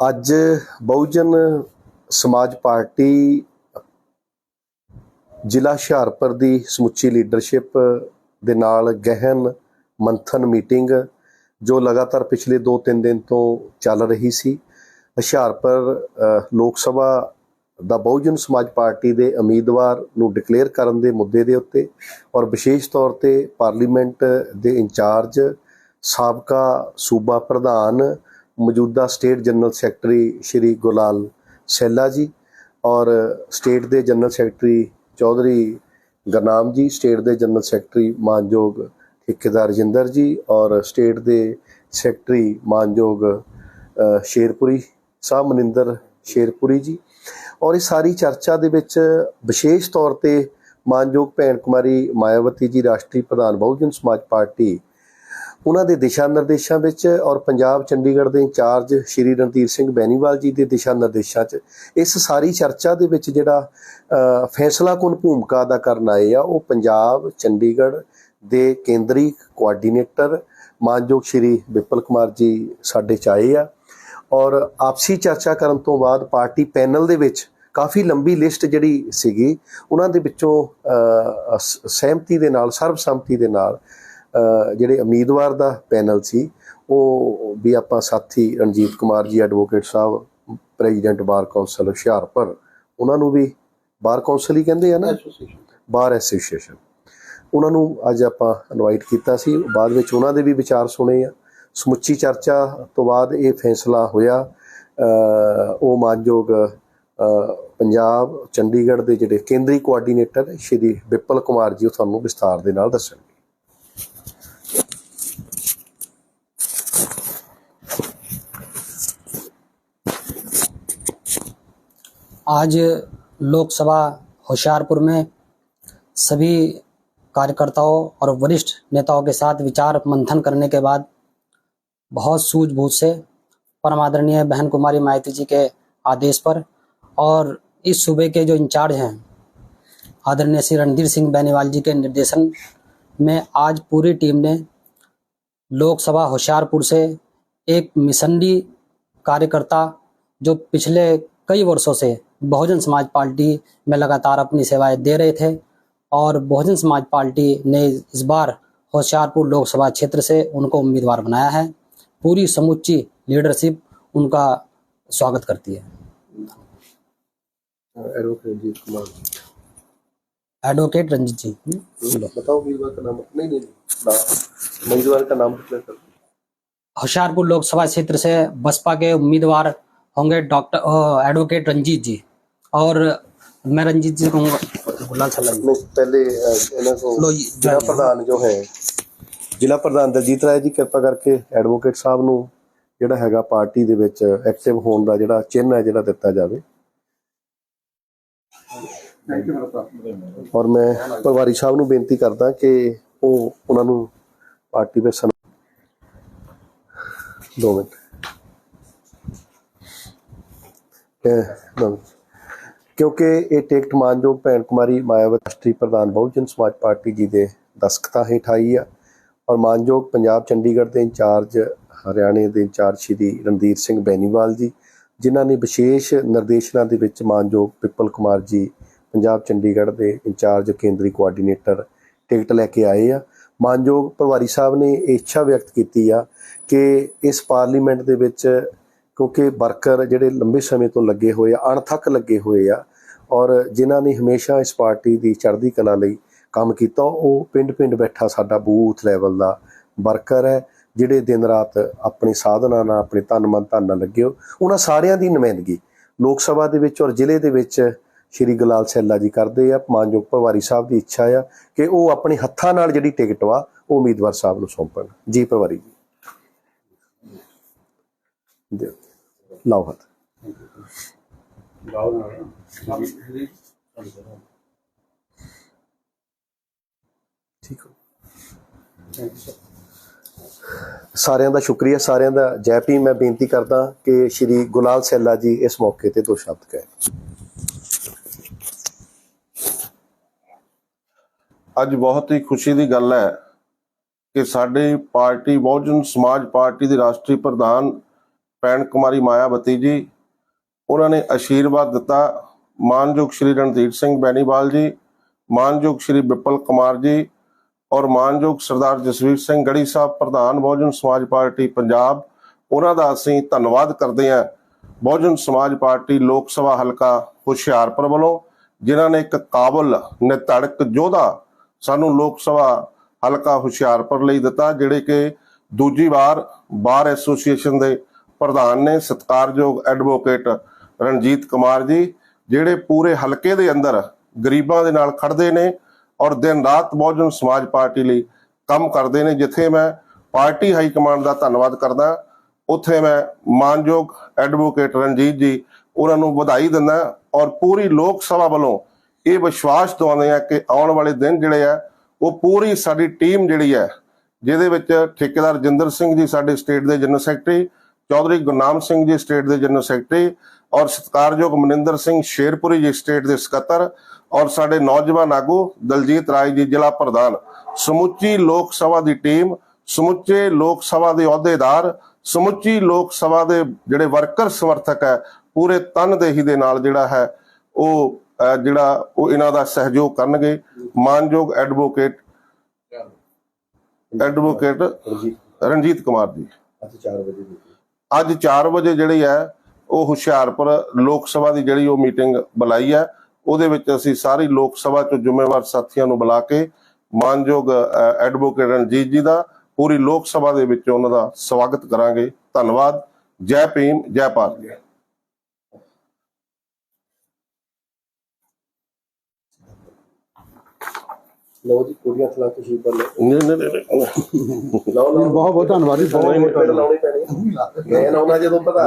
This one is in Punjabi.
ਅੱਜ ਬਹੁਜਨ ਸਮਾਜ ਪਾਰਟੀ ਜ਼ਿਲ੍ਹਾ ਹੁਸ਼ਿਆਰਪੁਰ ਦੀ ਸਮੁੱਚੀ ਲੀਡਰਸ਼ਿਪ ਦੇ ਨਾਲ ਗਹਿਨ ਮੰਥਨ ਮੀਟਿੰਗ ਜੋ ਲਗਾਤਾਰ ਪਿਛਲੇ 2-3 ਦਿਨ ਤੋਂ ਚੱਲ ਰਹੀ ਸੀ। ਹੁਸ਼ਿਆਰਪੁਰ ਲੋਕ ਸਭਾ ਦਾ ਬਹੁਜਨ ਸਮਾਜ ਪਾਰਟੀ ਦੇ ਉਮੀਦਵਾਰ ਨੂੰ ਡਿਕਲੇਅਰ ਕਰਨ ਦੇ ਮੁੱਦੇ ਦੇ ਉੱਤੇ ਔਰ ਵਿਸ਼ੇਸ਼ ਤੌਰ ਤੇ ਪਾਰਲੀਮੈਂਟ ਦੇ ਇੰਚਾਰਜ ਸਾਬਕਾ ਸੂਬਾ ਪ੍ਰਧਾਨ, ਮੌਜੂਦਾ state general secretary Shri Gulal Saila ji ਔਰ ਸਟੇਟ ਦੇ ਜਨਰਲ ਸੈਕਟਰੀ ਚੌਧਰੀ ਗਰਨਾਮ ਜੀ, ਸਟੇਟ ਦੇ ਜਨਰਲ ਸੈਕਟਰੀ ਮਾਨਯੋਗ ਠੇਕੇਦਾਰ ਰਜਿੰਦਰ ਜੀ ਔਰ ਸਟੇਟ ਦੇ ਸੈਕਟਰੀ ਮਾਨਯੋਗ ਸ਼ੇਰਪੁਰੀ ਸਾਹਿਬ, ਮਨਿੰਦਰ ਸ਼ੇਰਪੁਰੀ ਜੀ। ਔਰ ਇਹ ਸਾਰੀ ਚਰਚਾ ਦੇ ਵਿੱਚ ਵਿਸ਼ੇਸ਼ ਤੌਰ ਤੇ ਮਾਨਯੋਗ ਭੈਣ ਕੁਮਾਰੀ ਮਾਇਆਵਤੀ ਜੀ, ਰਾਸ਼ਟਰੀ ਪ੍ਰਧਾਨ ਬਹੁਜਨ ਸਮਾਜ ਪਾਰਟੀ ਉਹਨਾਂ ਦੇ ਦਿਸ਼ਾ ਨਿਰਦੇਸ਼ਾਂ ਵਿੱਚ ਔਰ ਪੰਜਾਬ ਚੰਡੀਗੜ੍ਹ ਦੇ ਇੰਚਾਰਜ ਸ਼੍ਰੀ ਰਣਧੀਰ ਸਿੰਘ ਬੈਨੀਵਾਲ ਜੀ ਦੇ ਦਿਸ਼ਾ ਨਿਰਦੇਸ਼ਾਂ 'ਚ ਇਸ ਸਾਰੀ ਚਰਚਾ ਦੇ ਵਿੱਚ ਜਿਹੜਾ ਫੈਸਲਾ ਫੈਸਲਾਕੁਨ ਭੂਮਿਕਾ ਅਦਾ ਕਰਨ ਆਏ ਆ, ਉਹ ਪੰਜਾਬ, ਚੰਡੀਗੜ੍ਹ ਦੇ ਕੇਂਦਰੀ ਕੋਆਰਡੀਨੇਟਰ ਮਾਨਯੋਗ ਸ਼੍ਰੀ ਵਿਪਲ ਕੁਮਾਰ ਜੀ ਸਾਡੇ ਚ ਆਏ ਆ ਔਰ ਆਪਸੀ ਚਰਚਾ ਕਰਨ ਤੋਂ ਬਾਅਦ ਪਾਰਟੀ ਪੈਨਲ ਦੇ ਵਿੱਚ ਕਾਫੀ ਲੰਬੀ ਲਿਸਟ ਜਿਹੜੀ ਸੀਗੀ, ਉਹਨਾਂ ਦੇ ਵਿੱਚੋਂ ਸਹਿਮਤੀ ਦੇ ਨਾਲ, ਸਰਬਸੰਮਤੀ ਦੇ ਨਾਲ ਜਿਹੜੇ ਉਮੀਦਵਾਰ ਦਾ ਪੈਨਲ ਸੀ ਉਹ ਵੀ ਆਪਾਂ ਸਾਥੀ ਰਣਜੀਤ ਕੁਮਾਰ ਜੀ ਐਡਵੋਕੇਟ ਸਾਹਿਬ ਪ੍ਰੈਜ਼ੀਡੈਂਟ ਬਾਰ ਕੌਂਸਲ ਹੁਸ਼ਿਆਰਪੁਰ ਉਹਨਾਂ ਨੂੰ ਵੀ ਬਾਰ ਕੌਂਸਲ ਹੀ ਕਹਿੰਦੇ ਆ ਨਾ? ਬਾਰ ਐਸੋਸੀਏਸ਼ਨ ਉਹਨਾਂ ਨੂੰ ਅੱਜ ਆਪਾਂ ਇਨਵਾਈਟ ਕੀਤਾ ਸੀ। ਬਾਅਦ ਵਿੱਚ ਉਹਨਾਂ ਦੇ ਵੀ ਵਿਚਾਰ ਸੁਣੇ ਆ। ਸਮੁੱਚੀ ਚਰਚਾ ਤੋਂ ਬਾਅਦ ਇਹ ਫੈਸਲਾ ਹੋਇਆ। ਉਹ ਮਾਨਯੋਗ ਪੰਜਾਬ ਚੰਡੀਗੜ੍ਹ ਦੇ ਜਿਹੜੇ ਕੇਂਦਰੀ ਕੋਆਰਡੀਨੇਟਰ ਸ਼੍ਰੀ ਵਿਪਲ ਕੁਮਾਰ ਜੀ ਉਹ ਤੁਹਾਨੂੰ ਵਿਸਥਾਰ ਦੇ ਨਾਲ ਦੱਸਣਗੇ। आज लोकसभा होशियारपुर में सभी कार्यकर्ताओं और वरिष्ठ नेताओं के साथ विचार मंथन करने के बाद बहुत सूझबूझ से परम आदरणीय बहन कुमारी माइती जी के आदेश पर और इस सूबे के जो इंचार्ज हैं, आदरणीय श्री रणधीर सिंह बेनीवाल जी के निर्देशन में आज पूरी टीम ने लोकसभा होशियारपुर से एक मिसंडी कार्यकर्ता जो पिछले कई वर्षों से बहुजन समाज पार्टी में लगातार अपनी सेवाएँ दे रहे थे और बहुजन समाज पार्टी ने इस बार होशियारपुर लोकसभा क्षेत्र से उनको उम्मीदवार बनाया है। पूरी समूची लीडरशिप उनका स्वागत करती है। एडवोकेट रंजीत जी। बताओ का नाम। नहीं नहीं उम्मीदवार का नाम होशियारपुर लोकसभा क्षेत्र से बसपा के उम्मीदवार होंगे डॉक्टर एडवोकेट रंजीत जी। और मैं रंजीत जी को कहूँगा गुलाल सल्ला जी नहीं पहले अ, ਇਹਨਾਂ को ਲੋ ਜੀ, ਜ਼ਿਲ੍ਹਾ ਪ੍ਰਧਾਨ ਜੋ ਹੈ ਜ਼ਿਲ੍ਹਾ ਪ੍ਰਧਾਨ ਦਲਜੀਤ ਰਾਏ ਜੀ ਕਿਰਪਾ ਕਰਕੇ ਐਡਵੋਕੇਟ ਸਾਹਿਬ ਨੂੰ ਜਿਹੜਾ ਹੈਗਾ ਪਾਰਟੀ ਦੇ ਵਿੱਚ ਐਕਟਿਵ ਹੋਣ ਦਾ ਜਿਹੜਾ ਚਿੰਨ੍ਹ ਹੈ ਜਿਹੜਾ ਦਿੱਤਾ ਜਾਵੇ ਔਰ ਮੈਂ ਪਰਿਵਾਰੀ ਸਾਹਿਬ ਨੂੰ ਬੇਨਤੀ ਕਰਦਾ ਕਿ ਉਹ ਉਹਨਾਂ ਨੂੰ ਪਾਰਟੀ ਵਿੱਚ ਸਨ ਦੋ ਮਿੰਟ ਇਹ ਦੋ ਮਿੰਟ। ਕਿਉਂਕਿ ਇਹ ਟਿਕਟ ਮਾਨਯੋਗ ਭੈਣ ਕੁਮਾਰੀ ਮਾਇਆਵਤੀ ਰਾਸ਼ਟਰੀ ਪ੍ਰਧਾਨ ਬਹੁਜਨ ਸਮਾਜ ਪਾਰਟੀ ਜੀ ਦੇ ਦਸਖਤਾਂ ਹੇਠ ਆਈ ਆ ਔਰ ਮਾਨਯੋਗ ਪੰਜਾਬ ਚੰਡੀਗੜ੍ਹ ਦੇ ਇੰਚਾਰਜ, ਹਰਿਆਣੇ ਦੇ ਇੰਚਾਰਜ ਸ਼੍ਰੀ ਰਣਧੀਰ ਸਿੰਘ ਬੈਨੀਵਾਲ ਜੀ, ਜਿਨ੍ਹਾਂ ਨੇ ਵਿਸ਼ੇਸ਼ ਨਿਰਦੇਸ਼ਨਾਂ ਦੇ ਵਿੱਚ ਮਾਨਯੋਗ ਪਿੱਪਲ ਕੁਮਾਰ ਜੀ, ਪੰਜਾਬ ਚੰਡੀਗੜ੍ਹ ਦੇ ਇੰਚਾਰਜ ਕੇਂਦਰੀ ਕੋਆਰਡੀਨੇਟਰ ਟਿਕਟ ਲੈ ਕੇ ਆਏ ਆ। ਮਾਨਯੋਗ ਪਰਿਵਾਰੀ ਸਾਹਿਬ ਨੇ ਇਹ ਇੱਛਾ ਵਿਅਕਤ ਕੀਤੀ ਆ ਕਿ ਇਸ ਪਾਰਲੀਮੈਂਟ ਦੇ ਵਿੱਚ ਕਿਉਂਕਿ ਵਰਕਰ ਜਿਹੜੇ ਲੰਬੇ ਸਮੇਂ ਤੋਂ ਲੱਗੇ ਹੋਏ ਆ, ਅਣਥੱਕ ਲੱਗੇ ਹੋਏ ਆ ਔਰ ਜਿਨ੍ਹਾਂ ਨੇ ਹਮੇਸ਼ਾ ਇਸ ਪਾਰਟੀ ਦੀ ਚੜ੍ਹਦੀ ਕਲਾ ਲਈ ਕੰਮ ਕੀਤਾ, ਉਹ ਪਿੰਡ-ਪਿੰਡ ਬੈਠਾ ਸਾਡਾ ਬੂਥ ਲੈਵਲ ਦਾ ਵਰਕਰ ਹੈ, ਜਿਹੜੇ ਦਿਨ ਰਾਤ ਆਪਣੀ ਸਾਧਨਾ ਨਾਲ, ਆਪਣੇ ਤਨ ਮਨ ਧਨ ਨਾਲ ਲੱਗੇ ਹੋ ਉਹਨਾਂ ਸਾਰਿਆਂ ਦੀ ਨੁਮਾਇੰਦਗੀ ਲੋਕ ਸਭਾ ਦੇ ਵਿੱਚ ਔਰ ਜ਼ਿਲ੍ਹੇ ਦੇ ਵਿੱਚ ਸ਼੍ਰੀ ਗਲਾਲ ਸੈਲਾ ਜੀ ਕਰਦੇ ਆ। ਮਾਨਯੋਗ ਪਰਿਵਾਰੀ ਸਾਹਿਬ ਦੀ ਇੱਛਾ ਆ ਕਿ ਉਹ ਆਪਣੇ ਹੱਥਾਂ ਨਾਲ ਜਿਹੜੀ ਟਿਕਟ ਵਾ, ਉਹ ਉਮੀਦਵਾਰ ਸਾਹਿਬ ਨੂੰ ਸੌਂਪਣ। ਜੀ ਪਰਿਵਾਰੀ ਜੀ। ਦਿਓ ਲਾਓ ਹੱਥ। ਠੀਕ ਹੋ। ਸਾਰਿਆਂ ਦਾ ਸ਼ੁਕਰੀਆ ਸਾਰਿਆਂ ਦਾ ਜੈ ਭੀਮ। ਮੈਂ ਬੇਨਤੀ ਕਰਦਾ ਕਿ ਸ਼੍ਰੀ ਗੁਲਾਲ ਸੈਲਾ ਜੀ ਇਸ ਮੌਕੇ ਤੇ ਦੋ ਸ਼ਬਦ ਕਹੇ ਅੱਜ ਬਹੁਤ ਹੀ ਖੁਸ਼ੀ ਦੀ ਗੱਲ ਹੈ ਕਿ ਸਾਡੀ ਪਾਰਟੀ ਬਹੁਜਨ ਸਮਾਜ ਪਾਰਟੀ ਦੀ ਰਾਸ਼ਟਰੀ ਪ੍ਰਧਾਨ ਭੈਣ ਕੁਮਾਰੀ ਮਾਇਆਵਤੀ ਜੀ, ਉਹਨਾਂ ਨੇ ਆਸ਼ੀਰਵਾਦ ਦਿੱਤਾ ਮਾਨਯੋਗ ਸ਼੍ਰੀ ਰਣਜੀਤ ਸਿੰਘ ਬੈਣੀਵਾਲ ਜੀ, ਮਾਨਯੋਗ ਸ਼੍ਰੀ ਵਿਪਲ ਕੁਮਾਰ ਜੀ ਔਰ ਮਾਨਯੋਗ ਸਰਦਾਰ ਜਸਵੀਰ ਸਿੰਘ ਗੜੀ ਸਾਹਿਬ, ਪ੍ਰਧਾਨ ਬਹੁਜਨ ਸਮਾਜ ਪਾਰਟੀ ਪੰਜਾਬ। ਉਹਨਾਂ ਦਾ ਅਸੀਂ ਧੰਨਵਾਦ ਕਰਦੇ ਹਾਂ। ਬਹੁਜਨ ਸਮਾਜ ਪਾਰਟੀ ਲੋਕ ਸਭਾ ਹਲਕਾ ਹੁਸ਼ਿਆਰਪੁਰ ਵੱਲੋਂ, ਜਿਨ੍ਹਾਂ ਨੇ ਇੱਕ ਕਾਬਲ ਨਿਤੜਕ ਯੋਧਾ ਸਾਨੂੰ ਲੋਕ ਸਭਾ ਹਲਕਾ ਹੁਸ਼ਿਆਰਪੁਰ ਲਈ ਦਿੱਤਾ, ਜਿਹੜੇ ਕਿ ਦੂਜੀ ਵਾਰ ਬਾਰ ਐਸੋਸੀਏਸ਼ਨ ਦੇ ਪ੍ਰਧਾਨ ਨੇ ਸਤਕਾਰਯੋਗ ਐਡਵੋਕੇਟ ਰਣਜੀਤ ਕੁਮਾਰ ਜੀ, ਜਿਹੜੇ ਪੂਰੇ ਹਲਕੇ ਦੇ ਅੰਦਰ ਗਰੀਬਾਂ ਦੇ ਨਾਲ ਖੜਦੇ ਨੇ ਔਰ ਦਿਨ ਰਾਤ ਬਹੁਜਨ ਸਮਾਜ ਪਾਰਟੀ ਲਈ ਕੰਮ ਕਰਦੇ ਨੇ, ਜਿੱਥੇ ਮੈਂ ਪਾਰਟੀ ਹਾਈ ਕਮਾਂਡ ਦਾ ਧੰਨਵਾਦ ਕਰਦਾ। ਉੱਥੇ ਮੈਂ ਮਾਨਯੋਗ ਐਡਵੋਕੇਟ ਰਣਜੀਤ ਜੀ ਉਹਨਾਂ ਨੂੰ ਵਧਾਈ ਦਿੰਦਾ ਔਰ ਪੂਰੀ ਲੋਕ ਸਭਾ ਵੱਲੋਂ ਇਹ ਵਿਸ਼ਵਾਸ ਦਵਾਉਂਦੇ ਆ ਕਿ ਆਉਣ ਵਾਲੇ ਦਿਨ ਜਿਹੜੇ ਆ, ਉਹ ਪੂਰੀ ਸਾਡੀ ਟੀਮ ਜਿਹੜੀ ਹੈ ਜਿਹਦੇ ਵਿੱਚ ਠੇਕੇਦਾਰ ਜਿੰਦਰ ਸਿੰਘ ਜੀ ਸਾਡੇ ਸਟੇਟ ਦੇ general secretary Chaudhary Gurnam Singh ji state ਦੇ ਜਨਰਲ ਸੈਕਟਰੀ ਔਰ ਸਤਕਾਰਯੋਗ ਮਨਿੰਦਰ ਸਿੰਘ ਸ਼ੇਰਪੁਰੀ ਜੀ ਸਟੇਟ ਦੇ ਸਕੱਤਰ ਔਰ ਸਾਡੇ ਨੌਜਵਾਨ ਆਗੂ ਦਲਜੀਤ ਰਾਏ ਜੀ ਜ਼ਿਲ੍ਹਾ ਪ੍ਰਧਾਨ ਸਮੁੱਚੀ ਲੋਕ ਸਭਾ ਦੀ ਟੀਮ ਸਮੁੱਚੇ ਲੋਕ ਸਭਾ ਦੇ ਅਹੁਦੇਦਾਰ ਸਮੁੱਚੀ ਲੋਕ ਸਭਾ ਦੇ ਜਿਹੜੇ ਵਰਕਰ ਸਮਰਥਕ ਹੈ ਪੂਰੇ ਤਨਦੇਹੀ ਦੇ ਨਾਲ ਜਿਹੜਾ ਹੈ ਉਹ ਜਿਹੜਾ ਉਹ ਇਹਨਾਂ ਦਾ ਸਹਿਯੋਗ ਕਰਨਗੇ। ਮਾਨਯੋਗ ਐਡਵੋਕੇਟ ਐਡਵੋਕੇਟ ਰਣਜੀਤ ਕੁਮਾਰ ਜੀ। ਅੱਜ 4 ਵਜੇ ਅੱਜ 4 ਵਜੇ ਜਿਹੜੀ ਹੈ, ਉਹ ਹੁਸ਼ਿਆਰਪੁਰ ਲੋਕ ਸਭਾ ਦੀ ਜਿਹੜੀ ਉਹ ਮੀਟਿੰਗ ਬੁਲਾਈ ਹੈ, ਉਹਦੇ ਵਿੱਚ ਅਸੀਂ ਸਾਰੀ ਲੋਕ ਸਭਾ ਚੋਂ ਜ਼ਿੰਮੇਵਾਰ ਸਾਥੀਆਂ ਨੂੰ ਬੁਲਾ ਕੇ ਮਾਨਯੋਗ ਐਡਵੋਕੇਟ ਰਣਜੀਤ ਜੀ ਦਾ ਪੂਰੀ ਲੋਕ ਸਭਾ ਦੇ ਵਿੱਚ ਉਹਨਾਂ ਦਾ ਸਵਾਗਤ ਕਰਾਂਗੇ। ਧੰਨਵਾਦ। ਜੈ ਭੀਮ, ਜੈ ਭਾਰਤ। ਲਓ ਜੀ ਕੁੜੀਆਂ ਕੇ ਸ਼ੀਰ ਕਰ ਲਓ। ਨਹੀਂ ਨਹੀਂ ਨਹੀਂ ਲਓ ਲਓ। ਬਹੁਤ ਬਹੁਤ ਧੰਨਵਾਦ ਜੀ ਬਹੁਤ ਬਹੁਤ ਲਾਉਣੀ ਪੈਣੀ ਮੈਂ ਲਾਉਣਾ ਜਦੋਂ ਪਤਾ